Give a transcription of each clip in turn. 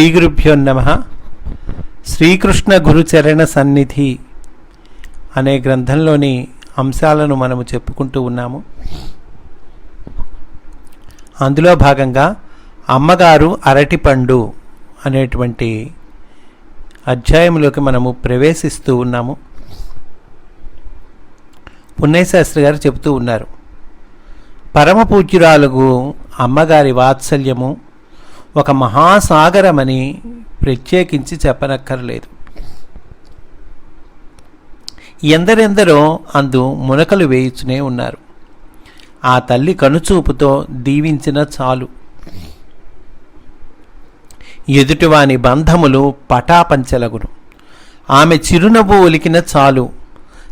శ్రీ గురుభ్యో నమ. శ్రీకృష్ణ గురుచరణ సన్నిధి అనే గ్రంథంలోని అంశాలను మనము చెప్పుకుంటూ ఉన్నాము. అందులో భాగంగా అమ్మగారు అరటిపండు అనేటువంటి అధ్యాయంలోకి మనము ప్రవేశిస్తూ ఉన్నాము. పున్నయ్యశాస్త్రి గారు చెబుతూ ఉన్నారు. పరమ పూజ్యురాలకు అమ్మగారి వాత్సల్యము ఒక మహాసాగరమని ప్రత్యేకించి చెప్పనక్కర్లేదు. ఎందరెందరో అందు మునకలు వేయుచునే ఉన్నారు. ఆ తల్లి కనుచూపుతో దీవించిన చాలు. ఎదుటివాని బంధములు పటాపంచలగును. ఆమె చిరునవ్వు ఒలికిన చాలు.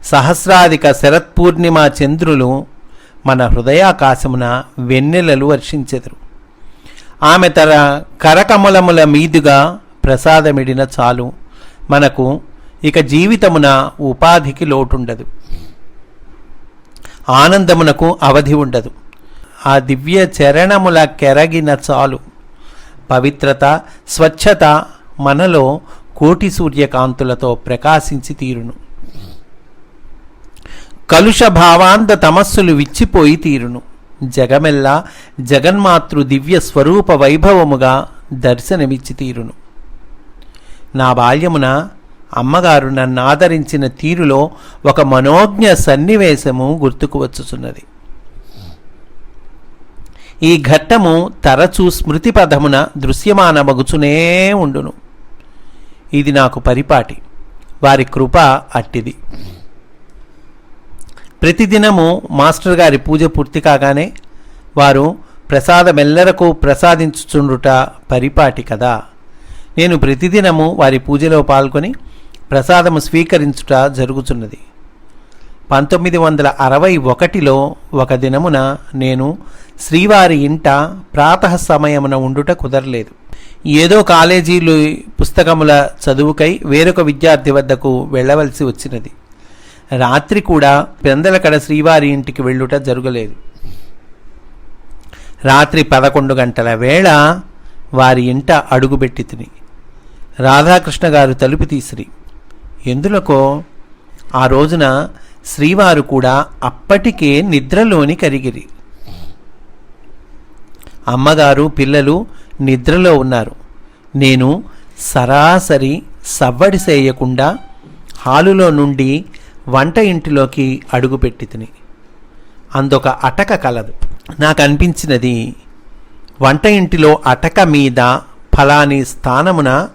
సహస్రాధిక శరత్పూర్ణిమ చంద్రులు మన హృదయాకాశమున వెన్నెలలు వర్షించెదరు. ఆమె తన కరకమలముల మీదుగా ప్రసాదమిడిన చాలు. మనకు ఇక జీవితమున ఉపాధికి లోటుండదు. ఆనందమునకు అవధి ఉండదు. ఆ దివ్య చరణముల కెరగిన చాలు. పవిత్రత స్వచ్ఛత మనలో కోటి సూర్యకాంతులతో ప్రకాశించి తీరును. కలుష భావాంత తమస్సులు విచ్చిపోయి తీరును. జగమెల్లా జగన్మాతృ దివ్య స్వరూప వైభవముగా దర్శనమిచ్చి తీరును నా బాల్యమున అమ్మగారు నన్ను ఆదరించిన తీరులో ఒక మనోజ్ఞ సన్నివేశము గుర్తుకు వచ్చుచున్నది. ఈ ఘట్టము తరచూ స్మృతి పదమున దృశ్యమానమగుచునే ఉండును. ఇది నాకు పరిపాటి. వారి కృప అట్టిది. ప్రతిదినము మాస్టర్ గారి పూజ పూర్తి కాగానే వారు ప్రసాదమెల్లరకు ప్రసాదించుచుండుట పరిపాటి కదా. నేను ప్రతిదినము వారి పూజలో పాల్గొని ప్రసాదము స్వీకరించుట జరుగుతున్నది పంతొమ్మిది వందల అరవై ఒకటిలో ఒక దినమున నేను శ్రీవారి ఇంట ప్రాతః సమయమున ఉండుట కుదరలేదు. ఏదో కాలేజీలు పుస్తకముల చదువుకై వేరొక విద్యార్థి వద్దకు వెళ్ళవలసి వచ్చినది. రాత్రి కూడా పెందలకడ శ్రీవారి ఇంటికి వెళ్ళుట జరగలేదు. రాత్రి పదకొండు గంటల వేళ వారి ఇంట అడుగుబెట్టి తిని రాధాకృష్ణ గారు తలుపు తీసిరి. ఎందులకో ఆ రోజున శ్రీవారు కూడా అప్పటికే నిద్రలోని కరిగిరి. అమ్మగారు పిల్లలు నిద్రలో ఉన్నారు. నేను సరాసరి సవ్వడి చేయకుండా హాలులో నుండి వంట ఇంటిలోకి అడుగుపెట్టి తిని. అందొక అటక కలదు. నాకు అనిపించినది వంట ఇంటిలో అటక మీద ఫలాని స్థానమున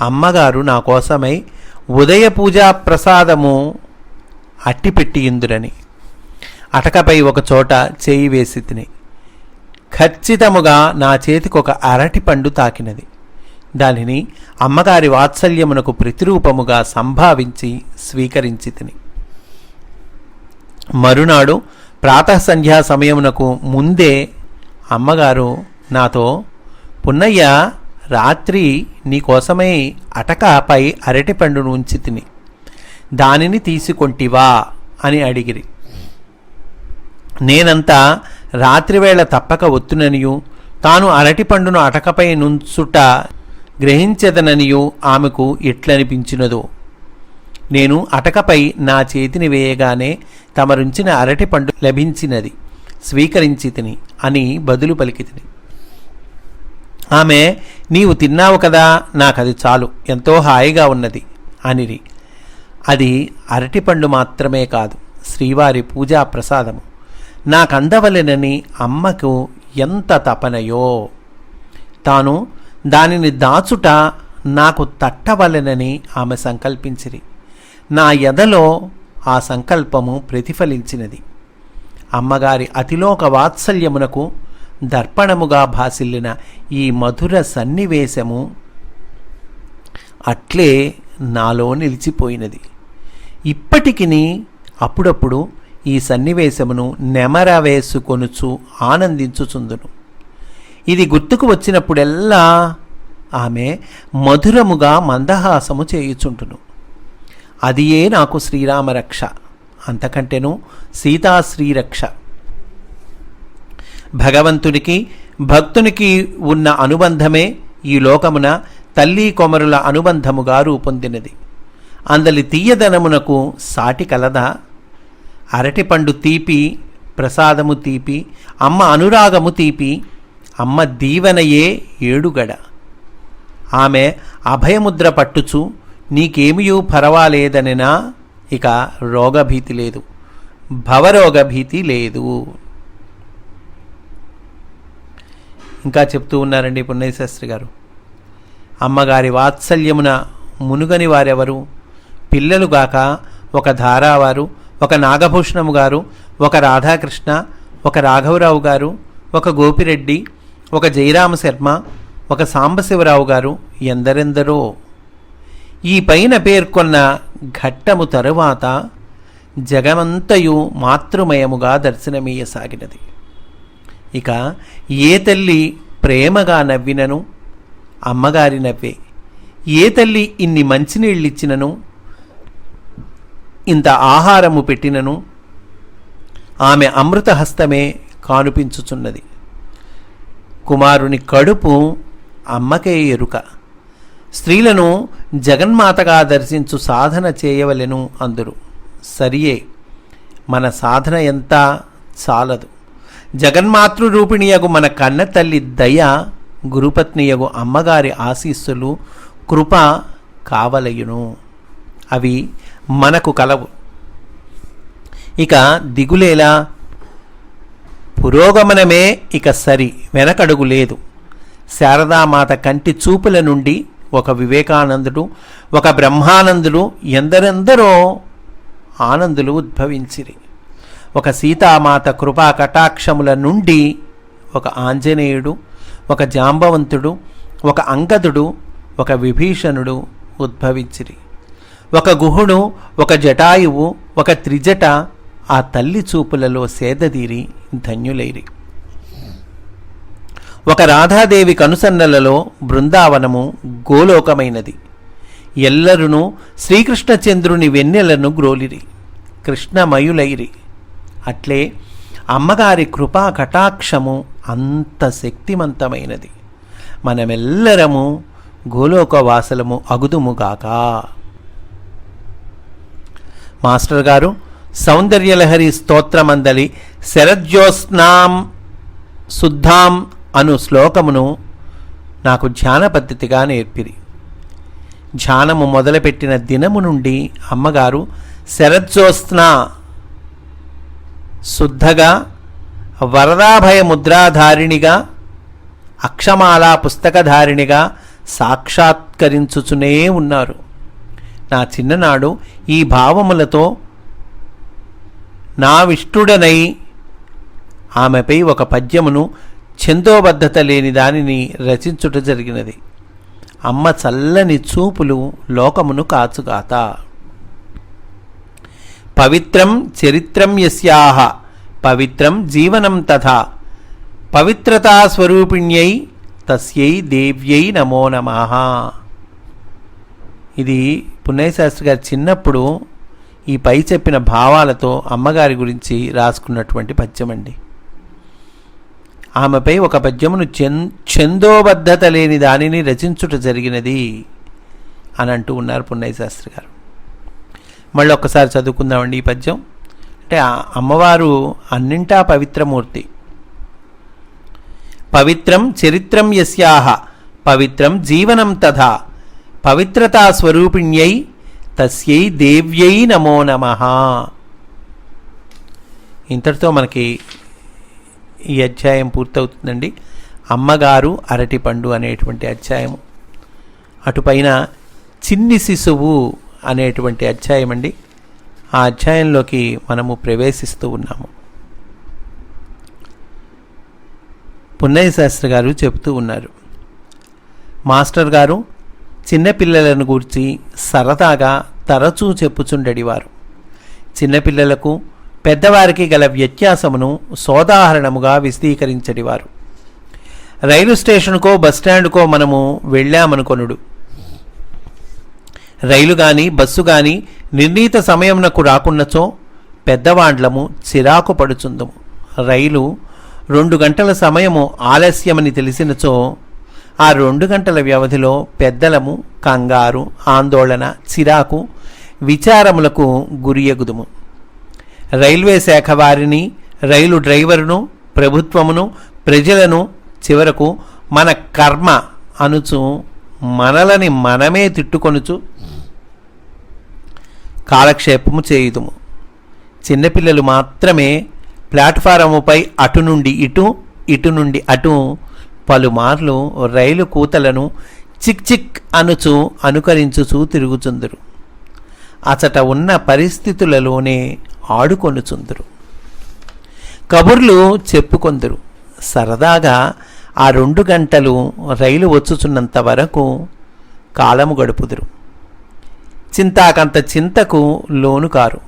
అమ్మగారు నా కోసమై ఉదయ పూజా ప్రసాదము అట్టిపెట్టి ఇందురని. అటకపై ఒక చోట చేయి వేసి తిని. ఖచ్చితముగా నా చేతికి ఒక అరటి పండు తాకినది. దానిని అమ్మగారి వాత్సల్యమునకు ప్రతిరూపముగా సంభావించి స్వీకరించి తిని. మరునాడు ప్రాతః సంధ్యా సమయమునకు ముందే అమ్మగారు నాతో పున్నయ్య రాత్రి నీకోసమై అటకపై అరటిపండును ఉంచి తిని. దానిని తీసుకొంటివా? అని అడిగిరి. నేనంతా రాత్రివేళ తప్పక ఒత్తుననియు. తాను అరటిపండును అటకపై నుంచుట గ్రహించదననియో ఆమెకు ఎట్లనిపించినదో. నేను అటకపై నా చేతిని వేయగానే తమరుంచిన అరటిపండు లభించినది. స్వీకరించి తిని అని బదులు పలికి తిని ఆమె నీవు తిన్నావు కదా నాకది చాలు ఎంతో హాయిగా ఉన్నది అనిరి. అది అరటిపండు మాత్రమే కాదు శ్రీవారి పూజా ప్రసాదము. నాకందవలెనని అమ్మకు ఎంత తపనయో. తాను దానిని దాచుట నాకు తట్టవలెనని ఆమె సంకల్పించిరి. నా ఎదలో ఆ సంకల్పము ప్రతిఫలించినది. అమ్మగారి అతిలోక వాత్సల్యమునకు దర్పణముగా భాసిల్లిన ఈ మధుర సన్నివేశము అట్లే నాలో నిలిచిపోయినది. ఇప్పటికిని అప్పుడప్పుడు ఈ సన్నివేశమును నెమరవేసుకొనుచు ఆనందించుచుందును. ఇది గుర్తుకు వచ్చినప్పుడెల్లా ఆమె మధురముగా మందహాసము చేయుచుంటును అదియే నాకు శ్రీరామ రక్ష అంతకంటేను సీతాశ్రీరక్ష. భగవంతునికి భక్తునికి ఉన్న అనుబంధమే ఈ లోకమున తల్లి కొమరుల అనుబంధముగా రూపొందినది. అందలి తీయదనమునకు సాటి కలదా? అరటిపండు తీపి ప్రసాదము తీపి అమ్మ అనురాగము తీపి అమ్మ దీవెనయే ఏడుగడ. ఆమె అభయముద్ర పట్టుచు నీకేమియూ పర్వాలేదనినా ఇక రోగభీతి లేదు. భవరోగభీతి లేదు. ఇంకా చెప్తూ ఉన్నారండి పుణ్యశాస్త్రి గారు. అమ్మగారి వాత్సల్యమున మునుగని వారెవరు? పిల్లలుగాక ఒక ధారావారు ఒక నాగభూషణము గారు ఒక రాధాకృష్ణ ఒక రాఘవరావు గారు ఒక గోపిరెడ్డి ఒక జయరామ శర్మ ఒక సాంబశివరావు గారు ఎందరెందరో. ఈ పైన పేర్కొన్న ఘట్టము తరువాత జగమంతయు మాతృమయముగా దర్శనమీయసాగినది. ఇక ఏ తల్లి ప్రేమగా నవ్వినను? అమ్మగారి నవ్వే. ఏ తల్లి ఇన్ని మంచినీళ్ళిచ్చినను? ఇంత ఆహారము పెట్టినను? ఆమె అమృతహస్తమే కానుపించుచున్నది. కుమారుని కడుపు అమ్మకే ఎరుక. స్త్రీలను జగన్మాతగా దర్శించు సాధన చేయవలెను అందురు. సరియే మన సాధన ఎంత చాలదు. జగన్మాతృరూపిణియగు మన కన్న తల్లి దయ గురుపత్నియగు అమ్మగారి ఆశీస్సులు కృప కావలయును. అవి మనకు కలవు. ఇక దిగులేలా పురోగమనమే ఇక సరి వెనకడుగు లేదు. శారదామాత కంటి చూపుల నుండి ఒక వివేకానందుడు ఒక బ్రహ్మానందుడు ఎందరెందరో ఆనందులు ఉద్భవించిరి. ఒక సీతామాత కృపా కటాక్షముల నుండి ఒక ఆంజనేయుడు ఒక జాంబవంతుడు ఒక అంగదుడు ఒక విభీషణుడు ఉద్భవించిరి. ఒక గుహుడు ఒక జటాయువు ఒక త్రిజట ఆ తల్లి చూపులలో సేదదీరి ధన్యులైరి. ఒక రాధాదేవి కనుసన్నలలో బృందావనము గోలోకమైనది. ఎల్లరును శ్రీకృష్ణచంద్రుని వెన్నెలను గ్రోలిరి కృష్ణమయులైరి. అట్లే అమ్మగారి కృపా కటాక్షము అంత శక్తిమంతమైనది. మనమెల్లరము గోలోకవాసలము అగుదుముగాక మాస్టర్ గారు సౌందర్యలహరి స్తోత్రమందలి శరజ్యోత్స్నాం శుద్ధాం అను శ్లోకమును నాకు ధ్యాన పద్ధతిగా నేర్పిరి. ధ్యానము మొదలుపెట్టిన దినము నుండి అమ్మగారు శరజ్యోత్స్న శుద్ధగా వరదాభయ ముద్రాధారిణిగా అక్షమాలా పుస్తకధారిణిగా సాక్షాత్కరించుచునే ఉన్నారు. నా చిన్ననాడు ఈ భావములతో నా విష్ణుడనై ఆమెపై ఒక పద్యమును ఛందోబద్ధత లేని దానిని రచించుట జరిగినది. అమ్మ చల్లని చూపులు లోకమును కాచుగాత పవిత్రం చరిత్రం యస్యాహ పవిత్రం జీవనం తథా. పవిత్రతా స్వరూపిణ్యై తస్యై దేవ్యై నమో నమః. ఇది పుణ్యశాస్త్రి గారు చిన్నప్పుడు ఈ పై చెప్పిన భావాలతో అమ్మగారి గురించి రాసుకున్నటువంటి పద్యం అండి ఆమెపై ఒక పద్యమును చెన్ ఛందోబద్ధత లేని దానిని రచించుట జరిగినది అని అంటూ ఉన్నారు పున్నయ్య గారు. మళ్ళీ ఒక్కసారి చదువుకుందామండి ఈ పద్యం. అంటే అమ్మవారు అన్నింటా పవిత్రమూర్తి. పవిత్రం చరిత్రం యస్యాహ పవిత్రం జీవనం తథా పవిత్రతా స్వరూపిణ్యై తస్యై దేవ్యై నమో నమ. ఇంతటితో మనకి ఈ అధ్యాయం పూర్తవుతుందండి. అమ్మగారు అరటిపండు అనేటువంటి అధ్యాయము. అటుపైన చిన్ని శిశువు అనేటువంటి అధ్యాయం అండి ఆ అధ్యాయంలోకి మనము ప్రవేశిస్తూ ఉన్నాము. పున్నయ్య శాస్త్రి గారు చెబుతూ ఉన్నారు. మాస్టర్ గారు చిన్నపిల్లలను గూర్చి సరదాగా తరచూ చెప్పుచుండెడివారు. చిన్నపిల్లలకు పెద్దవారికి గల వ్యత్యాసమును సోదాహరణముగా విశదీకరించడివారు. రైలు స్టేషన్కో బస్టాండ్కో మనము వెళ్ళామనుకొనుడు. రైలు గాని బస్సు గాని నిర్ణీత సమయమునకు రాకున్నచో పెద్దవాండ్లము చిరాకు పడుచుందుము. రైలు రెండు గంటల సమయము ఆలస్యమని తెలిసినచో ఆ రెండు గంటల వ్యవధిలో పెద్దలము కంగారు ఆందోళన చిరాకు విచారములకు గురియగుదుము రైల్వే శాఖ వారిని రైలు డ్రైవరును ప్రభుత్వమును ప్రజలను చివరకు మన కర్మ అనుచు మనలని మనమే తిట్టుకొనుచు కాలక్షేపము చేయుదుము. చిన్నపిల్లలు మాత్రమే ప్లాట్ఫారముపై అటు నుండి ఇటు ఇటు నుండి అటు పలుమార్లు రైలు కూతలను చిక్ చిక్ అనుచు అనుకరించుచూ తిరుగుచుందురు. అచట ఉన్న పరిస్థితులలోనే ఆడుకొనుచుందురు. కబుర్లు చెప్పుకొందురు. సరదాగా ఆ రెండు గంటలు రైలు వచ్చుచున్నంత వరకు కాలము గడుపుదురు. చింతాకంత చింతకు లోను కారు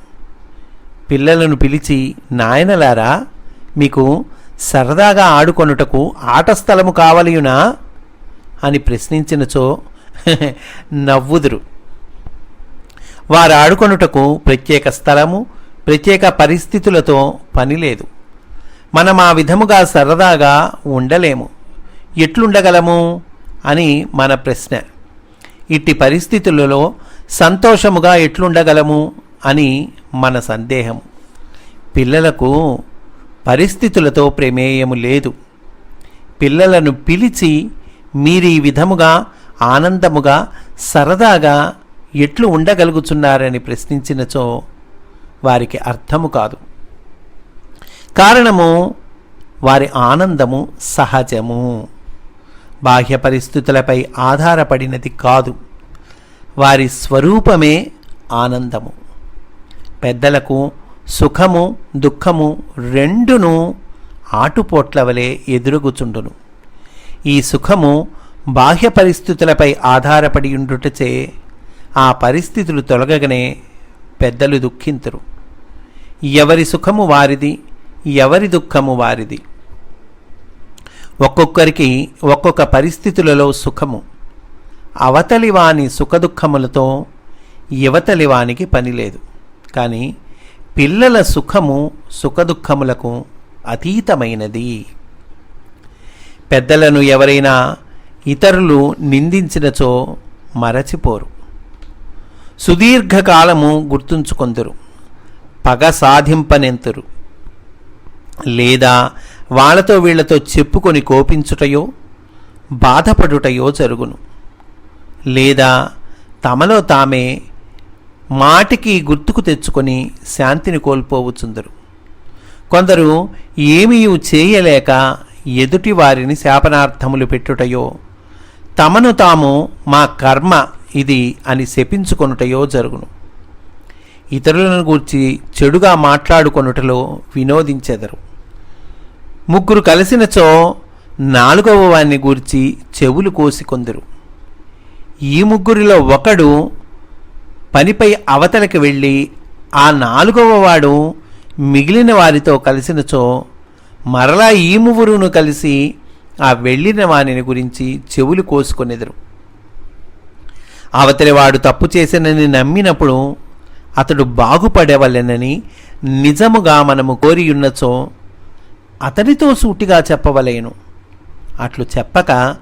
పిల్లలను పిలిచి నాయనలారా మీకు సరదాగా ఆడుకొనుటకు ఆట స్థలము కావలియునా? అని ప్రశ్నించినచో నవ్వుదురు. వారు ఆడుకొనుటకు ప్రత్యేక స్థలము ప్రత్యేక పరిస్థితులతో పని లేదు మనం ఆ విధముగా సరదాగా ఉండలేము. ఎట్లుండగలము? అని మన ప్రశ్న. ఇట్టి పరిస్థితులలో సంతోషముగా ఎట్లుండగలము? అని మన సందేహం పిల్లలకు పరిస్థితులతో ప్రమేయము లేదు. పిల్లలను పిలిచి మీరు ఈ విధముగా ఆనందముగా సరదాగా ఎట్లు ఉండగలుగుతున్నారని ప్రశ్నించినచో వారికి అర్థము కాదు. కారణము వారి ఆనందము సహజము. బాహ్య పరిస్థితులపై ఆధారపడినది కాదు. వారి స్వరూపమే ఆనందము. పెద్దలకు సుఖము దుఃఖము రెండును ఆటుపోట్ల వలె ఎదురుగుచుండును. ఈ సుఖము బాహ్య పరిస్థితులపై ఆధారపడి ఉండుటచే ఆ పరిస్థితులు తొలగగానే పెద్దలు దుఃఖింతురు. ఎవరి సుఖము వారిది ఎవరి దుఃఖము వారిది? ఒక్కొక్కరికి ఒక్కొక్క పరిస్థితులలో సుఖము. అవతలివాని సుఖదుఖములతో యువతలివానికి పనిలేదు పని లేదు కానీ పిల్లల సుఖము సుఖదుఖములకు అతీతమైనది. పెద్దలను ఎవరైనా ఇతరులు నిందించినచో మరచిపోరు. సుదీర్ఘకాలము గుర్తుంచుకొందరు. పగ సాధింపనెంతురు. లేదా వాళ్ళతో వీళ్ళతో చెప్పుకొని కోపించుటయో బాధపడుటయో జరుగును. లేదా తమలో తామే మాటికి గుర్తుకు తెచ్చుకొని శాంతిని కోల్పోవచ్చుందరు కొందరు ఏమీ చేయలేక ఎదుటి వారిని శాపనార్థములు పెట్టుటయో తమను తాము మా కర్మ ఇది అని శపించుకొనుటయో జరుగును. ఇతరులను గూర్చి చెడుగా మాట్లాడుకొనుటలో వినోదించెదరు. ముగ్గురు కలిసినచో నాలుగవ వాణ్ణి గూర్చి చెవులు కోసి కొందరు. ఈ ముగ్గురిలో ఒకడు పనిపై అవతలకి వెళ్ళి ఆ నాలుగవ వాడు మిగిలిన వారితో కలిసినచో మరలా ఈ ముగ్గురును కలిసి ఆ వెళ్ళిన వానిని గురించి చెవులు కోసుకొనెదరు. అవతలి వాడు తప్పు చేసినని నమ్మినప్పుడు అతడు బాగుపడవలెనని నిజముగా మనము కోరియున్నచో అతనితో సూటిగా చెప్పవలేను. అట్లు చెప్పక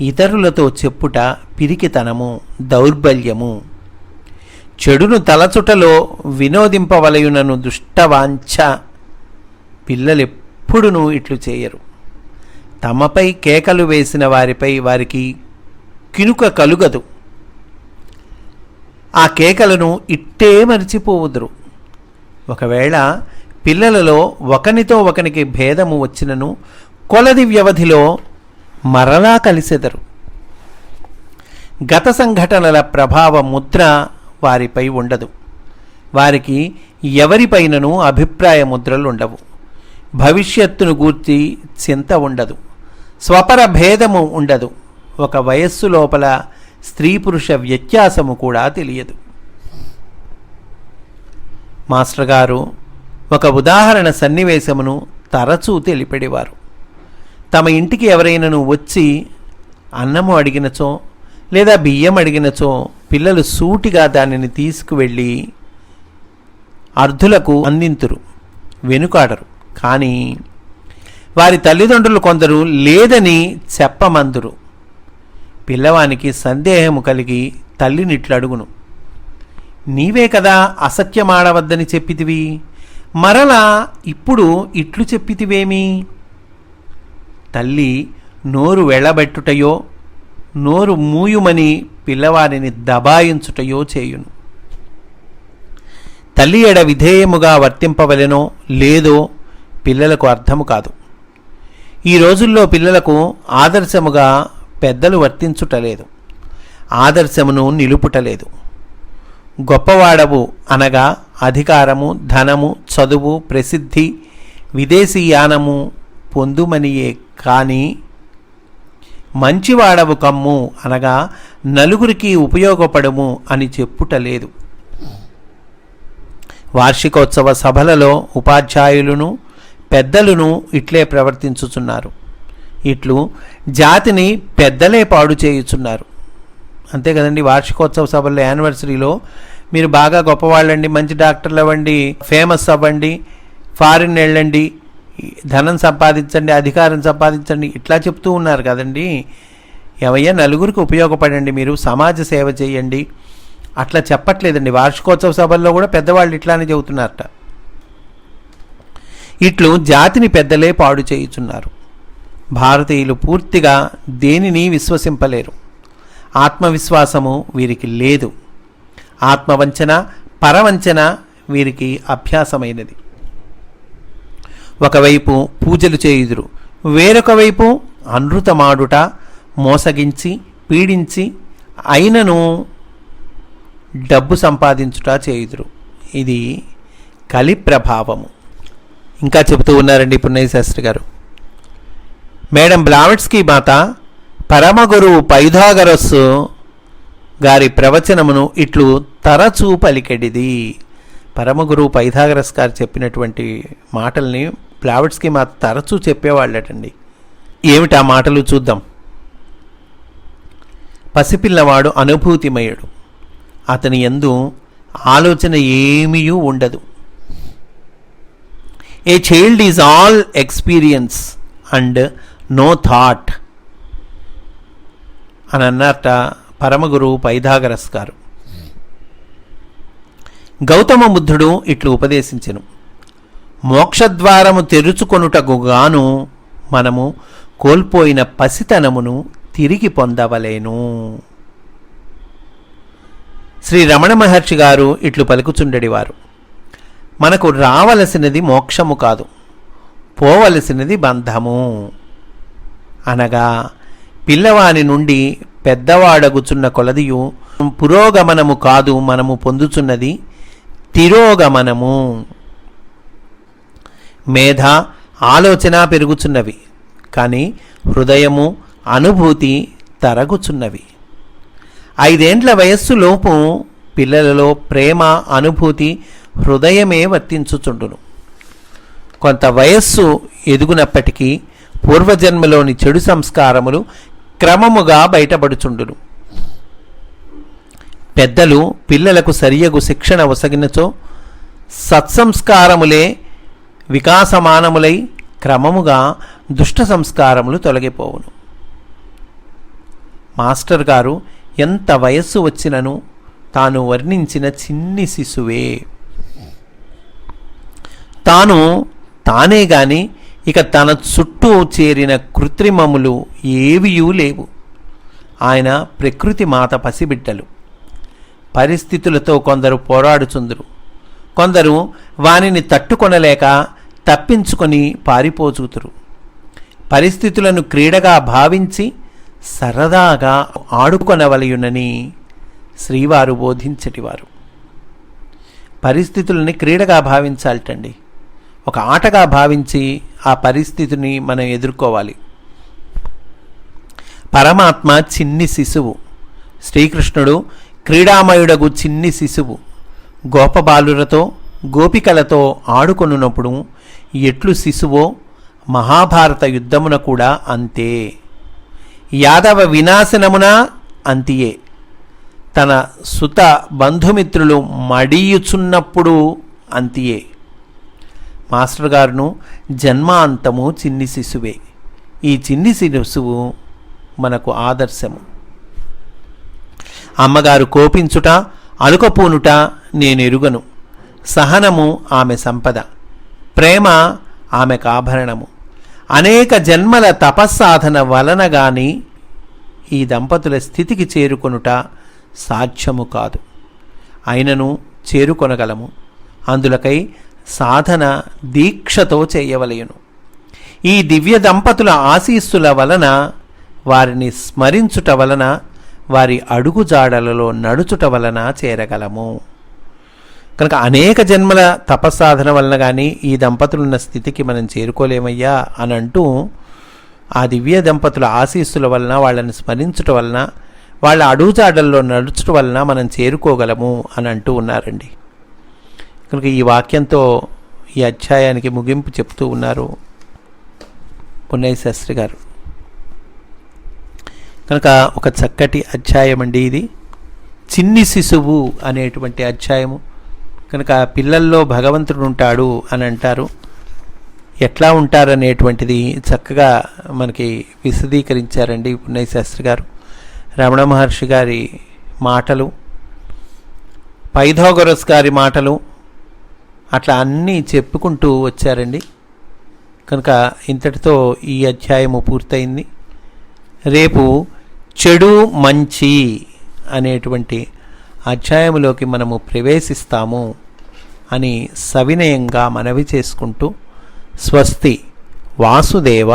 ఇతరులతో చెప్పుట పిరికితనము దౌర్బల్యము. చెడును తలచుటలో వినోదింపవలయునను దుష్టవాంఛ పిల్లలెప్పుడునూ ఇట్లు చేయరు. తమపై కేకలు వేసిన వారిపై వారికి కినుక కలుగదు. ఆ కేకలను ఇట్టే మరిచిపోవుదురు. ఒకవేళ పిల్లలలో ఒకనితో ఒకనికి భేదము వచ్చినను కొలది వ్యవధిలో మరలా కలిసెదరు. గత సంఘటనల ప్రభావ ముద్ర వారిపై ఉండదు. వారికి ఎవరిపైనను అభిప్రాయ ముద్రలు ఉండవు. భవిష్యత్తును గూర్చి చింత ఉండదు. స్వపర భేదము ఉండదు. ఒక వయస్సు లోపల స్త్రీ పురుష వ్యత్యాసము కూడా తెలియదు. మాస్టర్ గారు ఒక ఉదాహరణ సన్నివేశమును తరచూ తెలిపెడేవారు. తమ ఇంటికి ఎవరైనాను వచ్చి అన్నము అడిగినచో లేదా బియ్యం అడిగినచో పిల్లలు సూటిగా దానిని తీసుకువెళ్ళి అర్ధులకు అందింతురు వెనుకాడరు. కానీ వారి తల్లిదండ్రులు కొందరు లేదని చెప్పమందురు. పిల్లవానికి సందేహము కలిగి తల్లినిట్లడుగును నీవే కదా అసత్యమాడవద్దని చెప్పితివి? మరలా ఇప్పుడు ఇట్లు చెప్పితివేమి? తల్లి నోరు వెళ్ళబెట్టుటయో నోరు మూయుమని పిల్లవారిని దబాయించుటయో చేయును. తల్లి ఎడ విధేయముగా వర్తింపవలెనో లేదో పిల్లలకు అర్థము కాదు. ఈ రోజుల్లో పిల్లలకు ఆదర్శముగా పెద్దలు వర్తించుటలేదు ఆదర్శమును నిలుపుటలేదు గొప్పవాడవు అనగా అధికారము ధనము చదువు ప్రసిద్ధి విదేశీయానము పొందుమనియే కానీ మంచివాడవు కమ్ము అనగా నలుగురికి ఉపయోగపడము అని చెప్పుటలేదు వార్షికోత్సవ సభలలో ఉపాధ్యాయులను పెద్దలను ఇట్లే ప్రవర్తించుచున్నారు. ఇట్లు జాతిని పెద్దలే పాడు చేయుచున్నారు. అంతే కదండి వార్షికోత్సవ సభల్లో యానివర్సరీలో మీరు బాగా గొప్పవాళ్ళండి మంచి డాక్టర్లు అవ్వండి ఫేమస్ అవ్వండి ఫారిన్ వెళ్ళండి ధనం సంపాదించండి అధికారం సంపాదించండి ఇట్లా చెప్తూ ఉన్నారు కదండి. ఏమయ్యా నలుగురికి ఉపయోగపడండి మీరు సమాజ సేవ చేయండి. అట్లా చెప్పట్లేదండి. వార్షికోత్సవ సభల్లో కూడా పెద్దవాళ్ళు ఇట్లానే చెబుతున్నారట. ఇట్లు జాతిని పెద్దలే పాడు చేయుచున్నారు. భారతీయులు పూర్తిగా దేనిని విశ్వసింపలేరు. ఆత్మవిశ్వాసము వీరికి లేదు. ఆత్మవంచన పరవంచన వీరికి అభ్యాసమైనది. ఒకవైపు పూజలు చేయుదురు వేరొక వైపు అనృతమాడుట మోసగించి పీడించి అయినను డబ్బు సంపాదించుట చేయుదురు. ఇది కలి ప్రభావము ఇంకా చెబుతూ ఉన్నారండి పుణ్యశాస్త్రి గారు. మేడం బ్లావెట్స్కి మాత పరమగురువు పైధాగరస్సు గారి ప్రవచనమును ఇట్లు తరచూ పలికెడిది. పరమగురువు పైథాగరస్ గారు చెప్పినటువంటి మాటల్ని ప్లావెట్స్కి మా తరచూ చెప్పేవాళ్ళటండి. ఏమిటి ఆ మాటలు చూద్దాం. పసిపిల్లవాడు అనుభూతిమయుడు. అతని ఎందు ఆలోచన ఏమీ ఉండదు. A child is all experience and no thought అని అన్నట పరమగురువు పైథాగరస్ గారు. గౌతమ బుద్ధుడు ఇట్లు ఉపదేశించెను. మోక్షద్వారము తెరుచుకొనుటకు గాను మనము కోల్పోయిన పసితనమును తిరిగి పొందవలేను. శ్రీ రమణ మహర్షి గారు ఇట్లు పలుకుచుండెడివారు. మనకు రావలసినది మోక్షము కాదు పోవలసినది బంధము. అనగా పిల్లవాని నుండి పెద్దవాడగుచున్న కొలదియు పురోగమనము కాదు మనము పొందుచున్నది తిరోగమనము. మేధ ఆలోచన పెరుగుచున్నవి కానీ హృదయము అనుభూతి తరగుచున్నవి. ఐదేండ్ల వయస్సులోపు పిల్లలలో ప్రేమ అనుభూతి హృదయమే వర్తించుచుండును. కొంత వయస్సు ఎదుగునప్పటికీ పూర్వజన్మలోని చెడు సంస్కారములు క్రమముగా బయటపడుచుండును. పెద్దలు పిల్లలకు సరియగు శిక్షణ ఒసగినచో సత్సంస్కారములే వికాసమానములై క్రమముగా దుష్ట సంస్కారములు తొలగిపోవును. మాస్టర్ గారు ఎంత వయస్సు వచ్చినను తాను వర్ణించిన చిన్ని శిశువే. తాను తానే గాని ఇక తన చుట్టూ చేరిన కృత్రిమములు ఏవియూ లేవు. ఆయన ప్రకృతి మాత పసిబిడ్డలు. పరిస్థితులతో కొందరు పోరాడుచుందురు. కొందరు వానిని తట్టుకొనలేక తప్పించుకొని పారిపోచూతురు పరిస్థితులను క్రీడగా భావించి సరదాగా ఆడుకొనవలయునని శ్రీవారు బోధించటివారు. పరిస్థితులని క్రీడగా భావించాలటండి ఒక ఆటగా భావించి ఆ పరిస్థితిని మనం ఎదుర్కోవాలి. పరమాత్మ చిన్ని శిశువు. శ్రీకృష్ణుడు క్రీడామయుడగు చిన్ని శిశువు. గోపబాలులతో గోపికలతో ఆడుకొనున్నప్పుడు ఎట్లు శిశువో మహాభారత యుద్ధమున కూడా అంతే. యాదవ వినాశనమున అంతియే. తన సుత బంధుమిత్రులు మడియుచున్నప్పుడు అంతియే. మాస్టర్ గారును జన్మాంతము చిన్ని శిశువే. ఈ చిన్ని శిశువు మనకు ఆదర్శము. అమ్మగారు కోపించుట అలుకపోనుట నేనెరుగను. సహనము ఆమె సంపద. ప్రేమ ఆమెకు ఆభరణము అనేక జన్మల తపస్సాధన వలన గాని ఈ దంపతుల స్థితికి చేరుకొనుట సాధ్యము కాదు. అయినను చేరుకొనగలము. అందులకై సాధన దీక్షతో చేయవలయును ఈ దివ్య దంపతుల ఆశీస్సుల వలన వారిని స్మరించుట వలన వారి అడుగుజాడలలో నడుచుట వలన చేరగలము. కనుక అనేక జన్మల తపస్సాధన వలన కానీ ఈ దంపతులున్న స్థితికి మనం చేరుకోలేమయ్యా అని అంటూ ఆ దివ్య దంపతుల ఆశీస్సుల వలన వాళ్ళని స్మరించుట వలన వాళ్ళ అడుగుజాడల్లో నడుచుట వలన మనం చేరుకోగలము అని అంటూ ఉన్నారండి. కనుక ఈ వాక్యంతో ఈ అధ్యాయానికి ముగింపు చెప్తూ ఉన్నారు. పున్నయ్య శాస్త్రి గారు. కనుక ఒక చక్కటి అధ్యాయం అండి ఇది. చిన్ని శిశువు అనేటువంటి అధ్యాయము. కనుక పిల్లల్లో భగవంతుడు ఉంటాడు అని అంటారు. ఎట్లా ఉంటారనేటువంటిది చక్కగా మనకి విశదీకరించారండి పున్నయ్య శాస్త్రి గారు. రమణ మహర్షి గారి మాటలు పైథోగరస్ గారి మాటలు అట్లా అన్నీ చెప్పుకుంటూ వచ్చారండి. కనుక ఇంతటితో ఈ అధ్యాయము పూర్తయింది. రేపు చెడు మంచి అనేటువంటి అధ్యాయంలోకి మనము ప్రవేశిస్తాము అని సవినయంగా మనవి చేసుకుంటూ స్వస్తి వాసుదేవ.